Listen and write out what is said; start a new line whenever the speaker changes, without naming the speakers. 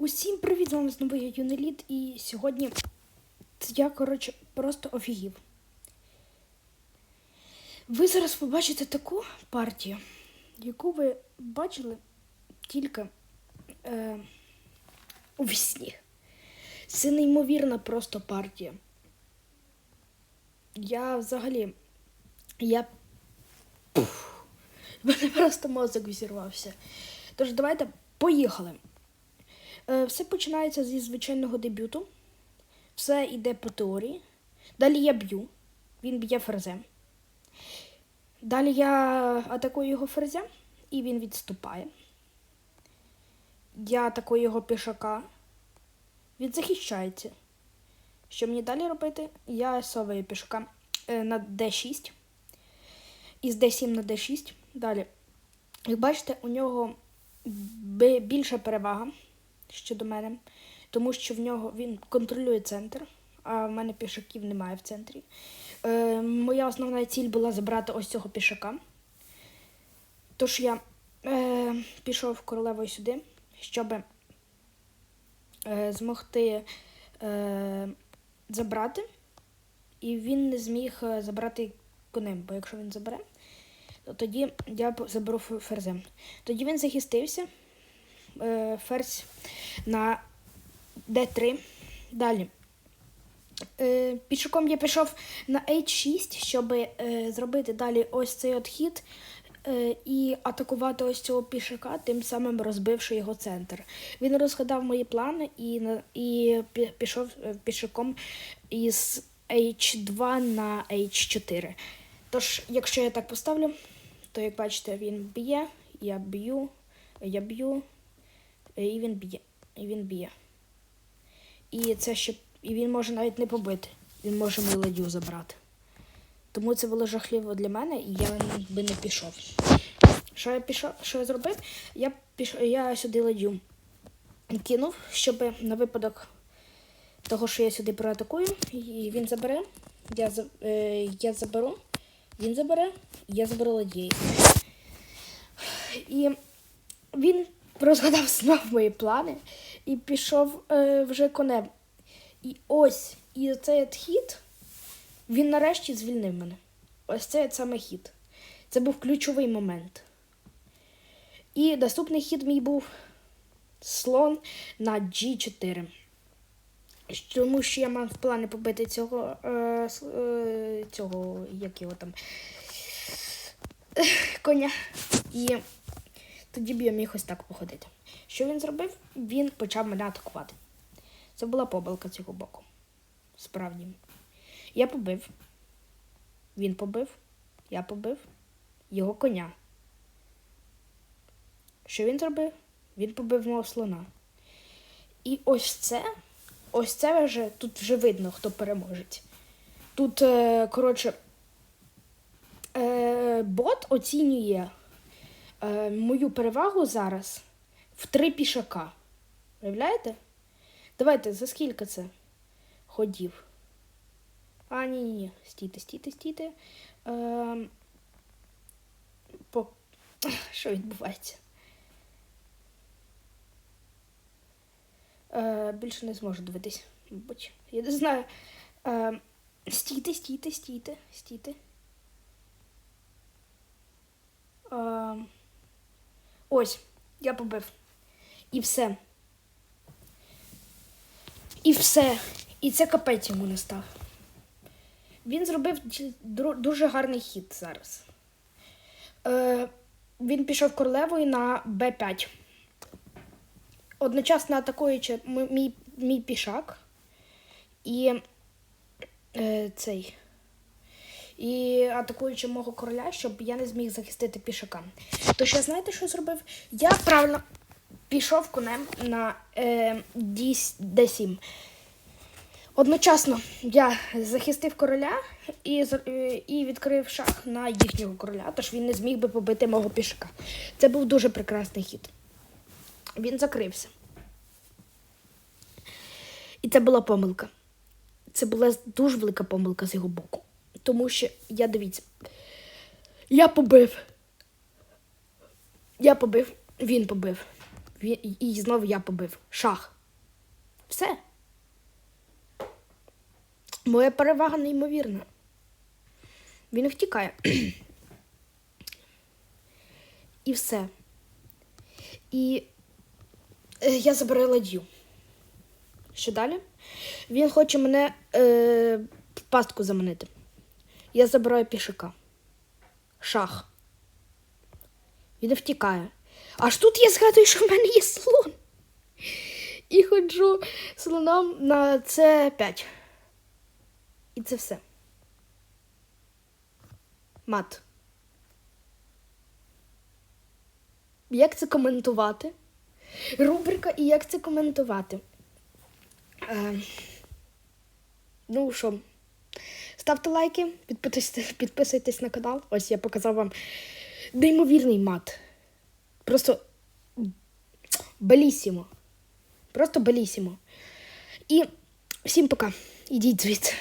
Усім привіт, з вами знову я Юнеліт, і сьогодні я, коротше, просто офігів. Ви зараз побачите таку партію, яку ви бачили тільки е, у вісні. Це неймовірна просто партія. Я взагалі. Я. Пух, в мене просто мозок взірвався. Тож давайте поїхали. Е, Все починається зі звичайного дебюту. Все йде по теорії. Далі я б'ю. Він б'є ферзем. Далі я атакую його ферзем, і він відступає. Я атакую його пішака. Він захищається. Що мені далі робити? Я соваю пішака е, на d6. Із d7 на d6. Далі. Як бачите, у нього більша перевага щодо мене, тому що в нього він контролює центр, а в мене пішаків немає в центрі. Е, моя основна ціль була забрати ось цього пішака. Тож я е, пішов королевою сюди, щоб е, змогти е, забрати, і він не зміг е, забрати конем, бо якщо він забере, то тоді я заберу ферзем. Тоді він захистився. Е, ферзь на d3. Далі. Е, пішаком я пішов на h6, щоб е, зробити далі ось цей от е, і атакувати ось цього пішака, тим самим розбивши його центр. Він розгадав мої плани і, і пішов пішаком із h2 на h4. Тож, якщо я так поставлю, то як бачите, він б'є, я б'ю, я б'ю, і він б'є. І він б'є. І це ще. І він може навіть не побити. Він може ладю забрати. Тому це було жахливо для мене, і я би не пішов. Що я пішов? Що я зробив? Я пішов, я сюди ладю кинув, щоб на випадок того, що я сюди проатакую, і він забере. Я, е, я заберу, він забере, я заберу ладії. І він розгадав знов мої плани і пішов е, вже конем. І ось, і цей хід, він нарешті звільнив мене. Ось цей саме хід. Це був ключовий момент. І наступний хід мій був слон на G4. Тому що я мав плани побити цього, е, е, цього як його там, коня. І тоді б я міг ось так походити. Що він зробив? Він почав мене атакувати. Це була помилка цього боку. Справді. Я побив. Він побив. Я побив його коня. Що він зробив? Він побив мого слона. І ось це, ось це вже тут вже видно, хто переможець. Тут, е, коротше, е, бот оцінює е, мою перевагу зараз в три пішака. Уявляєте? Давайте, за скільки це ходів? А, ні, ні, ні. Стійте, стійте, стійте. Е, по... Що відбувається? Е, більше не зможу дивитись, мабуть. Я не знаю. Е, стійте, стійте, стійте, стійте. Е, ось, я побив. І все. І все. І це капець йому не став. Він зробив дуже гарний хід зараз. Е, він пішов королевою на Б5. Одночасно атакуючи мій, мій пішак і е, цей. І атакуючи мого короля, щоб я не зміг захистити пішака. Тож я знаєте, що зробив? Я правильно пішов конем на е, D7. Одночасно я захистив короля і, е, і відкрив шах на їхнього короля, тож він не зміг би побити мого пішака. Це був дуже прекрасний хід. Він закрився. І це була помилка. Це була дуже велика помилка з його боку. Тому що, я дивіться, я побив. Я побив, він побив. Він, і- знову я побив. Шах. Все. Моя перевага неймовірна. Він втікає. І все. І е, я забираю ладью. Що далі? Він хоче мене е, в пастку заманити. Я забираю пішака. Шах. Він втікає. Аж тут я згадую, що в мене є слон. І ходжу слоном на С5. І це все. Мат. Як це коментувати? Рубрика і як це коментувати. Е, ну що, ставте лайки, підписуйтесь, підписуйтесь на канал. Ось я показав вам неймовірний мат. Просто белісімо. Просто белісімо. І всім пока. Ідіть звідси.